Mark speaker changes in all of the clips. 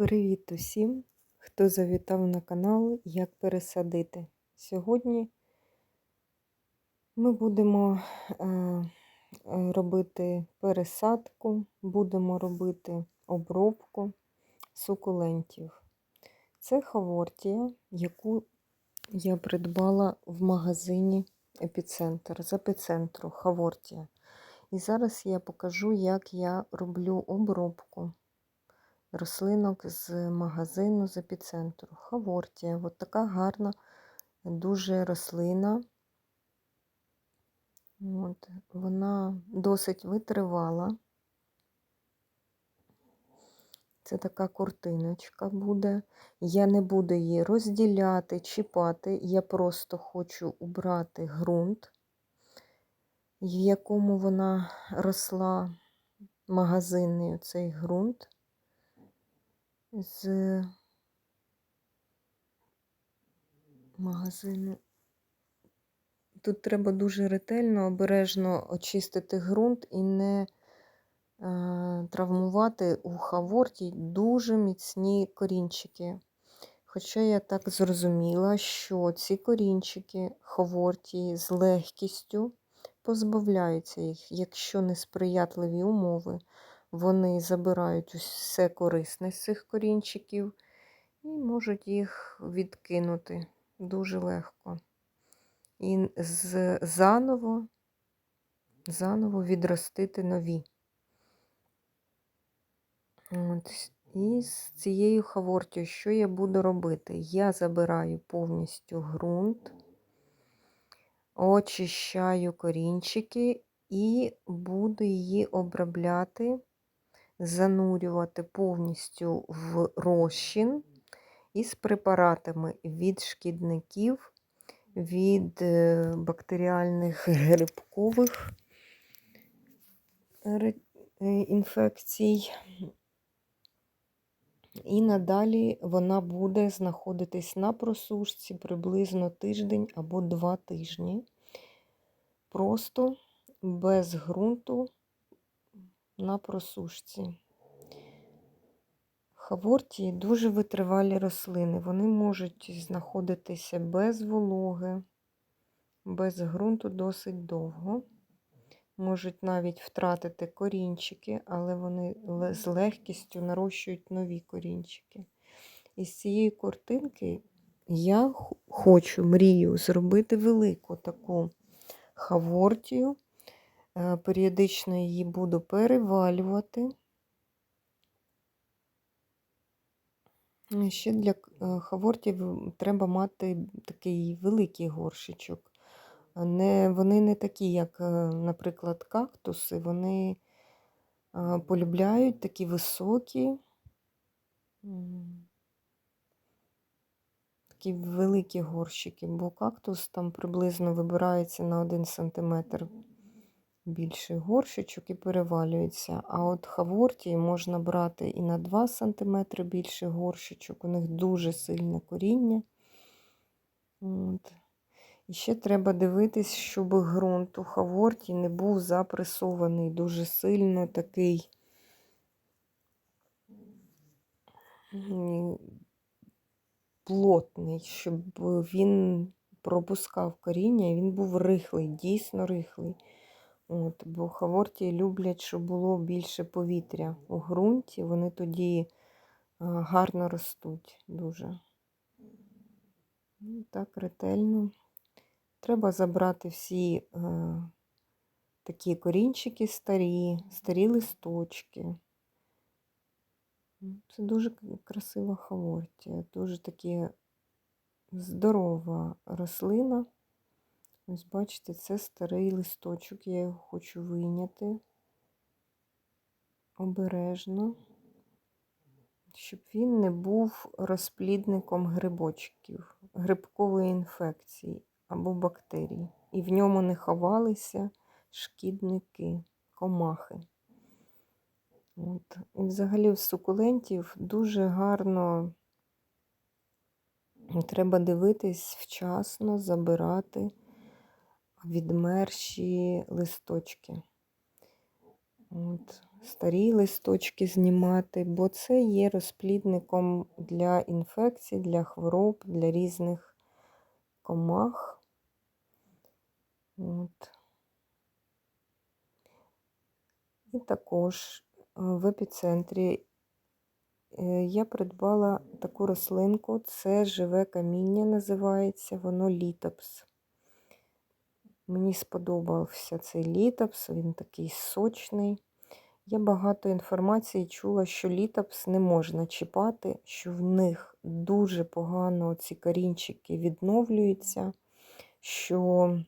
Speaker 1: Привіт усім, хто завітав на канал Як пересадити. Сьогодні ми будемо е, робити пересадку, будемо робити обробку сукулентів. Це хавортія, яку я придбала в магазині Епіцентр з епіцентру Хавортія. І зараз я покажу, як я роблю обробку рослинок з магазину з епіцентру. Хавортія. От така гарна, дуже рослина. От, Вона досить витривала. Це така куртиночка буде. Я не буду її розділяти, чіпати. Я просто хочу убрати ґрунт, в якому вона росла магазинний цей ґрунт з магазину. Тут треба дуже ретельно, обережно очистити ґрунт і не е, травмувати у хаворті дуже міцні корінчики. Хоча я так зрозуміла, що ці корінчики хаворті з легкістю позбавляються їх, якщо несприятливі умови. Вони забирають все корисне з цих корінчиків і можуть їх відкинути дуже легко. І з, заново, заново відростити нові. От. І з цією хавортю, що я буду робити? Я забираю повністю ґрунт, очищаю корінчики і буду її обробляти занурювати повністю в розчин із препаратами від шкідників, від е, бактеріальних грибкових е, інфекцій. І надалі вона буде знаходитись на просушці приблизно тиждень або два тижні. Просто без ґрунту на просушці. Хавортії дуже витривалі рослини. Вони можуть знаходитися без вологи, без ґрунту досить довго. Можуть навіть втратити корінчики, але вони з легкістю нарощують нові корінчики. І з цієї картинки я хочу, мрію, зробити велику таку хавортію. Е, періодично її буду перевалювати. Ще для е, хавортів треба мати такий великий горшечок. Не, Вони не такі, як, е, наприклад, кактуси, вони полюбляють такі високі, такі великі горщики, бо кактус там приблизно вибирається на 1 см більший горщичок і перевалюється. А от хавортії можна брати і на 2 см більший горщичок, у них дуже сильне коріння. От. І ще треба дивитись, щоб ґрунт у хаворті не був запресований, дуже сильно такий плотний, щоб він пропускав коріння і він був рихлий, дійсно рихлий. От, Бо хаворті люблять, щоб було більше повітря у ґрунті, вони тоді гарно ростуть дуже. Ну, так, ретельно. Треба забрати всі е, такі корінчики старі, старі листочки. Це дуже красива хавортія, дуже таки здорова рослина. Ось, бачите, це старий листочок, я його хочу вийняти обережно, щоб він не був розплідником грибочків, грибкової інфекції або бактерій. І в ньому не ховалися шкідники, комахи. От. І взагалі в сукулентів дуже гарно треба дивитись вчасно забирати відмерші листочки. От. старі листочки знімати, бо це є розплідником для інфекцій, для хвороб, для різних комах. От. І також е, в епіцентрі е, я придбала таку рослинку, це живе каміння називається, воно літопс. Мені сподобався цей літопс, він такий сочний. Я багато інформації чула, що літопс не можна чіпати, що в них дуже погано ці корінчики відновлюються, що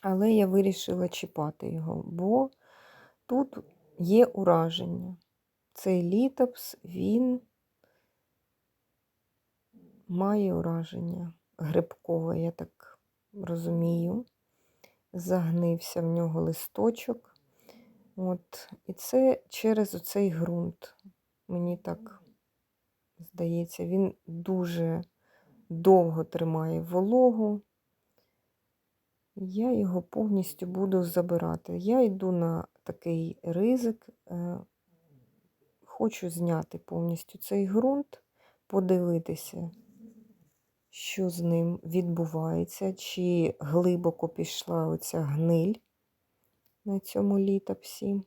Speaker 1: але я вирішила чіпати його, бо тут є ураження. Цей літопс, він має ураження грибкове, я так розумію. Загнився в нього листочок. От, І це через оцей ґрунт. Мені так здається, він дуже довго тримає вологу. Я його повністю буду забирати. Я йду на такий ризик, е, хочу зняти повністю цей ґрунт, подивитися, що з ним відбувається, чи глибоко пішла оця гниль на цьому літопсі.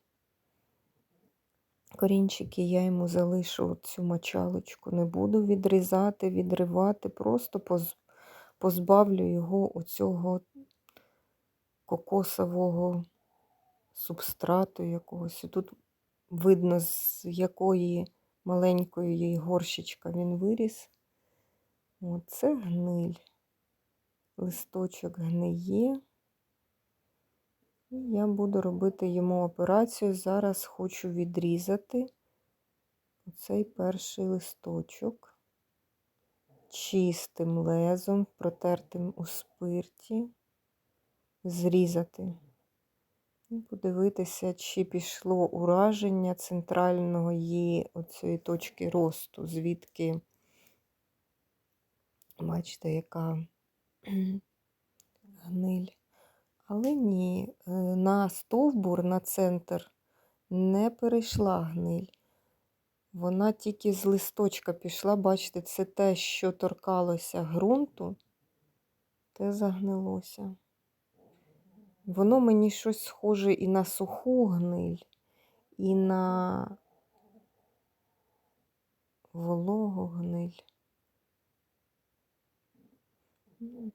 Speaker 1: Корінчики я йому залишу цю мочалочку, не буду відрізати, відривати, просто позбавлю його оцього кокосового субстрату якогось. Тут видно, з якої маленької горщичка він виріс. Оце гниль. Листочок гниє. І я буду робити йому операцію. Зараз хочу відрізати оцей перший листочок чистим лезом, протертим у спирті зрізати. І подивитися, чи пішло ураження центральної оцієї точки росту, звідки, бачите, яка гниль. Але ні, е, на стовбур, на центр не перейшла гниль. Вона тільки з листочка пішла, бачите, це те, що торкалося ґрунту, те загнилося. Воно мені щось схоже і на суху гниль, і на вологу гниль.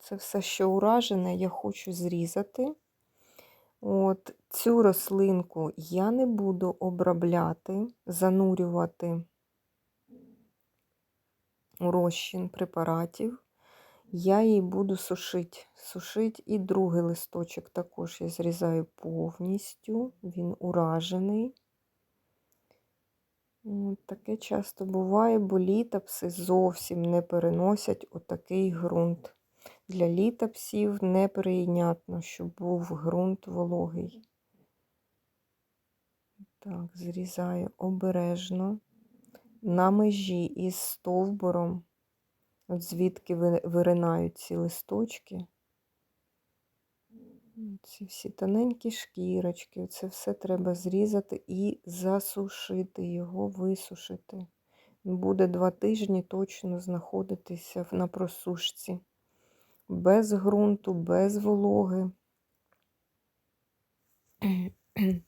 Speaker 1: Це все, що уражене, я хочу зрізати. От Цю рослинку я не буду обробляти, занурювати у розчин препаратів я її буду сушити. Сушити і другий листочок також я зрізаю повністю, він уражений. Таке часто буває, бо літопси зовсім не переносять отакий ґрунт. Для літопсів неприйнятно, щоб був ґрунт вологий. Так, зрізаю обережно на межі із стовбуром. От звідки виринають ці листочки. Ці всі тоненькі шкірочки, це все треба зрізати і засушити його, висушити. Буде два тижні точно знаходитися на просушці. Без ґрунту, без вологи.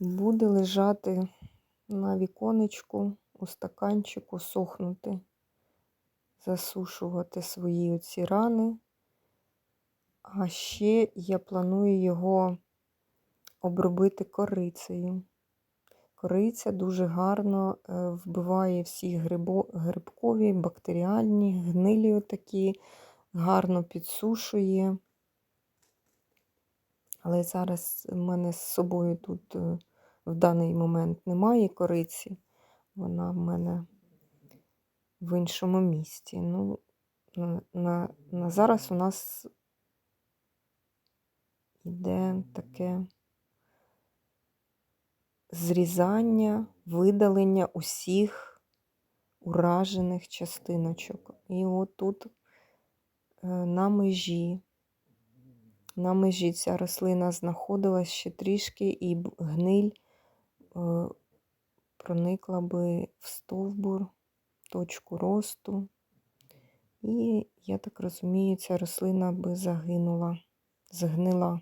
Speaker 1: Буде лежати на віконечку, у стаканчику, сохнути засушувати свої оці рани. А ще я планую його обробити корицею. Кориця дуже гарно е, вбиває всі грибо, грибкові, бактеріальні, гнилі отакі, гарно підсушує. Але зараз в мене з собою тут е, в даний момент немає кориці. Вона в мене в іншому місті. Ну, на, на, на зараз у нас йде таке зрізання, видалення усіх уражених частиночок. І отут на межі На межі ця рослина знаходилась ще трішки, і гниль е, проникла би в стовбур, точку росту. І, я так розумію, ця рослина би загинула, згнила.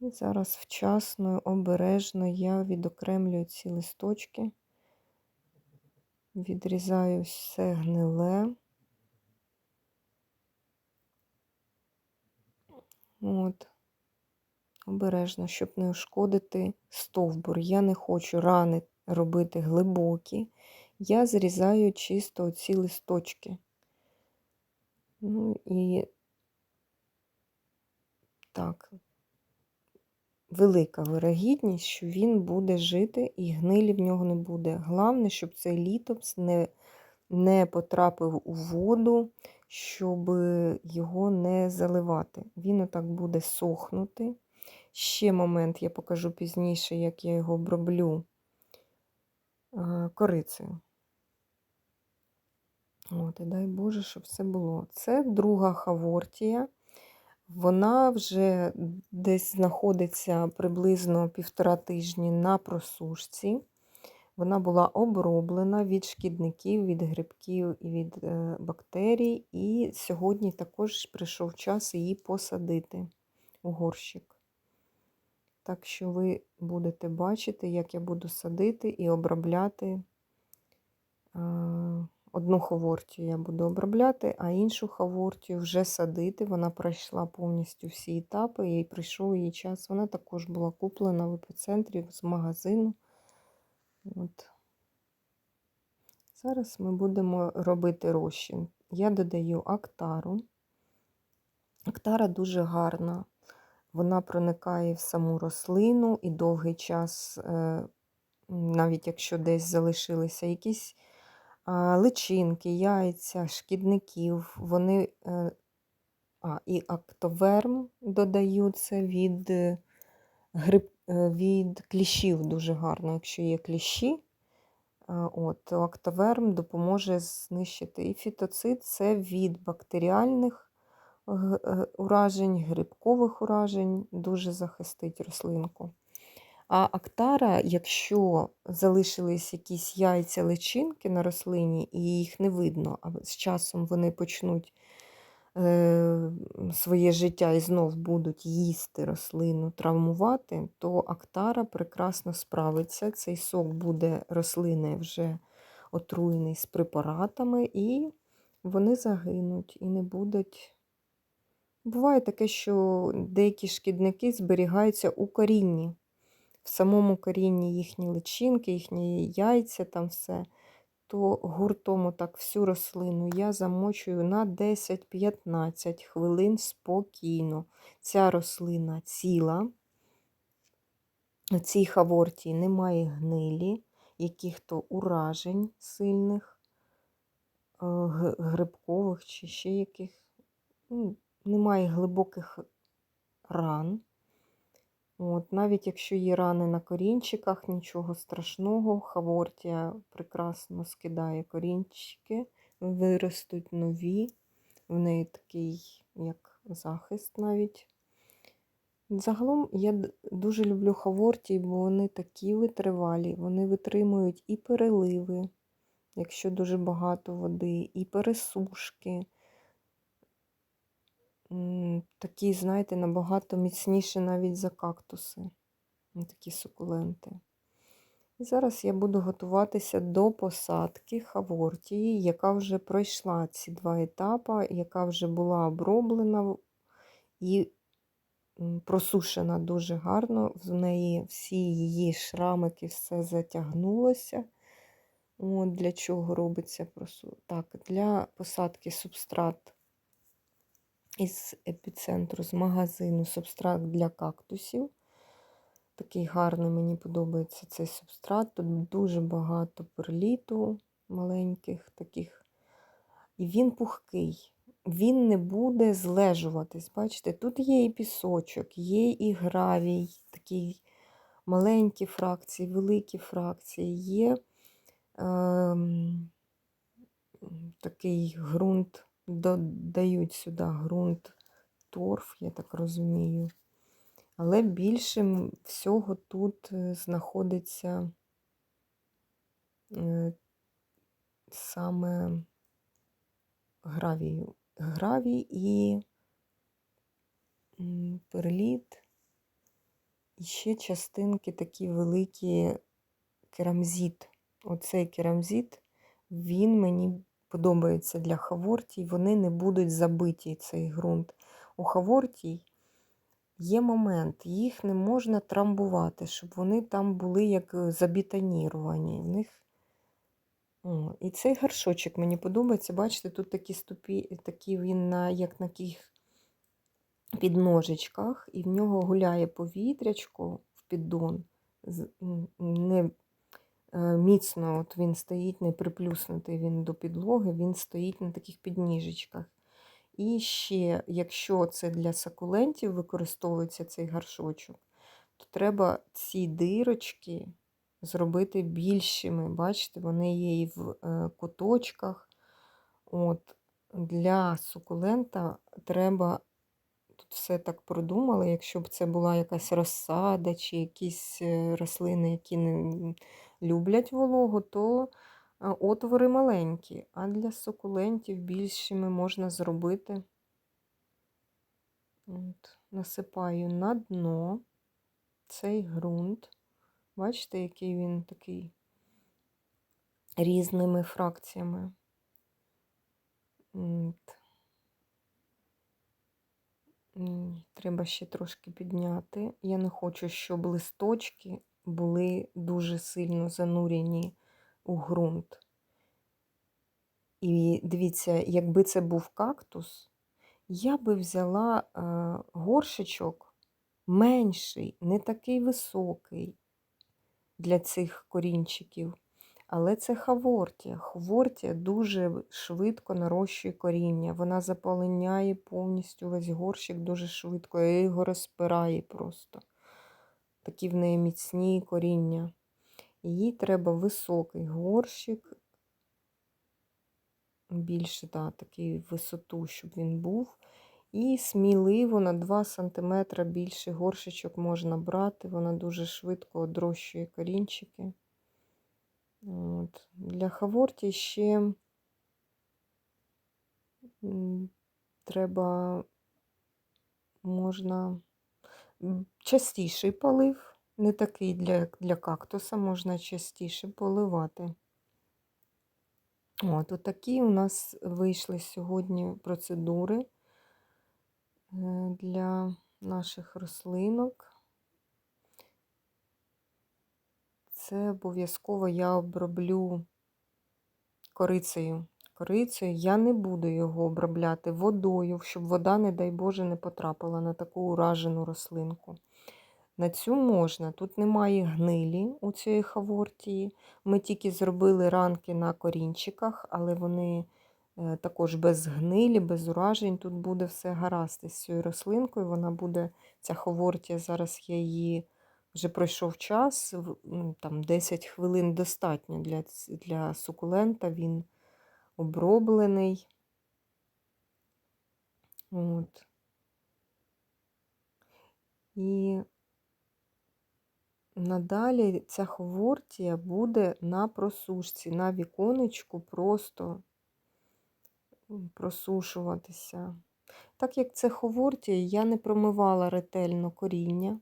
Speaker 1: І зараз вчасно, обережно я відокремлюю ці листочки, відрізаю все гниле. От. Обережно, щоб не ушкодити стовбур. Я не хочу рани робити глибокі. Я зрізаю чисто ці листочки. Ну і так, велика вирогідність, що він буде жити і гнилі в нього не буде. Головне, щоб цей літопс не, не потрапив у воду, щоб його не заливати. Він отак буде сохнути. Ще момент я покажу пізніше, як я його оброблю е, корицею. От, і дай Боже, щоб все було. Це друга хавортія. Вона вже десь знаходиться приблизно півтора тижні на просушці. Вона була оброблена від шкідників, від грибків і від е, бактерій. І сьогодні також прийшов час її посадити у горщик. Так що ви будете бачити, як я буду садити і обробляти. е, Одну хавортію я буду обробляти, а іншу хавортію вже садити. Вона пройшла повністю всі етапи і прийшов її час. Вона також була куплена в епіцентрі з магазину. От. Зараз ми будемо робити розчин. Я додаю актару. Актара дуже гарна. Вона проникає в саму рослину і довгий час, е, навіть якщо десь залишилися якісь личинки, яйця, шкідників, вони, е, а, і актоверм додаю це від, е, гриб, від кліщів дуже гарно, якщо є кліщі. От, то актоверм допоможе знищити. І фітоцид це від бактеріальних е, уражень, грибкових уражень, дуже захистить рослинку. А актара, якщо залишились якісь яйця личинки на рослині, і їх не видно, а з часом вони почнуть е, своє життя і знов будуть їсти рослину, травмувати, то актара прекрасно справиться. Цей сок буде рослини вже отруєний з препаратами, і вони загинуть і не будуть. Буває таке, що деякі шкідники зберігаються у корінні в самому корінні їхні личинки, їхні яйця, там все, то гуртом так всю рослину я замочую на 10-15 хвилин спокійно. Ця рослина ціла, у цій хаворті немає гнилі, яких-то уражень сильних, е, грибкових чи ще яких. Ну, Немає глибоких ран. От, Навіть якщо є рани на корінчиках, нічого страшного, хавортія прекрасно скидає корінчики, виростуть нові, в неї такий, як захист навіть. Загалом я дуже люблю хавортії, бо вони такі витривалі, вони витримують і переливи, якщо дуже багато води, і пересушки. Такі, знаєте, набагато міцніші навіть за кактуси. Такі сукуленти. І зараз я буду готуватися до посадки хавортії, яка вже пройшла ці два етапи, яка вже була оброблена і просушена дуже гарно. В неї всі її шрамики, все затягнулося. От для чого робиться просу... Так, для посадки субстрат із епіцентру, з магазину субстрат для кактусів. Такий гарний, мені подобається цей субстрат. Тут дуже багато перліту маленьких таких. І він пухкий. Він не буде злежуватись. Бачите, тут є і пісочок, є і гравій, такі маленькі фракції, великі фракції, є ем, такий ґрунт, додають сюди ґрунт торф, я так розумію. Але більше всього тут е, знаходиться е, саме гравію. Гравій і перліт. І ще частинки такі великі керамзит. Оцей керамзит, він мені подобається для хавортій. Вони не будуть забиті, цей ґрунт. У хавортій є момент, їх не можна трамбувати, щоб вони там були як е, забетоніровані. В них О, і цей горшочок мені подобається. Бачите, тут такі ступі, такі він на, як на таких підножечках, і в нього гуляє повітрячко в піддон. Не міцно от він стоїть, не приплюснутий він до підлоги, він стоїть на таких підніжечках. І ще, якщо це для сакулентів використовується цей горшочок, то треба ці дирочки зробити більшими. Бачите, вони є і в е, куточках. От, Для сукулента треба, тут все так продумали, якщо б це була якась розсада чи якісь е, рослини, які не люблять вологу, то е, отвори маленькі, а для сукулентів більшими можна зробити. От, Насипаю на дно цей ґрунт. Бачите, який він такий різними фракціями. От. Треба ще трошки підняти. Я не хочу, щоб листочки були дуже сильно занурені у ґрунт. І дивіться, якби це був кактус, я би взяла е, горшечок менший, не такий високий для цих корінчиків. Але це хавортія. Хавортія дуже швидко нарощує коріння. Вона заполоняє повністю весь горщик дуже швидко, і його розпирає просто. Такі в неї міцні коріння. Їй треба високий горщик, більше да, такий висоту, щоб він був. І сміливо на 2 см більше горшечок можна брати. Вона дуже швидко одрощує корінчики. От. Для хаворті ще треба можна частіший полив, не такий для, для кактуса, можна частіше поливати. От, отакі у нас вийшли сьогодні процедури е, для наших рослинок. Це обов'язково я оброблю корицею. Корицею я не буду його обробляти водою, щоб вода, не дай Боже, не потрапила на таку уражену рослинку. На цю можна, тут немає гнилі у цієї хавортії. Ми тільки зробили ранки на корінчиках, але вони е, також без гнилі, без уражень. Тут буде все гаразд із цією рослинкою. Вона буде, ця хавортія, зараз я її вже пройшов час, ну, там 10 хвилин достатньо для, для сукулента. Він оброблений. От. І надалі ця хвортія буде на просушці, на віконечку просто просушуватися. Так як це ховортія, я не промивала ретельно коріння.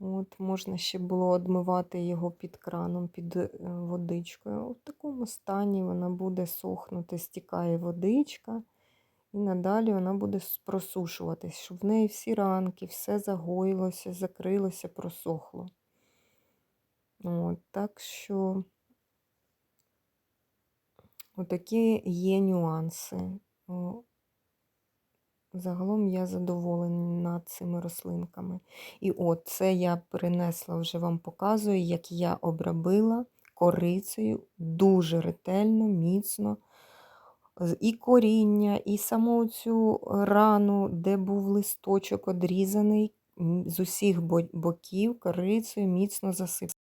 Speaker 1: От, можна ще було одмивати його під краном, під е, водичкою. В такому стані вона буде сохнути, стікає водичка, і надалі вона буде просушуватись, щоб в неї всі ранки, все загоїлося, закрилося, просохло. От, так що отакі є нюанси. Загалом я задоволена цими рослинками. І от це я принесла, вже вам показую, як я обробила корицею дуже ретельно, міцно. І коріння, і саму цю рану, де був листочок одрізаний, з усіх боків корицею міцно засипала.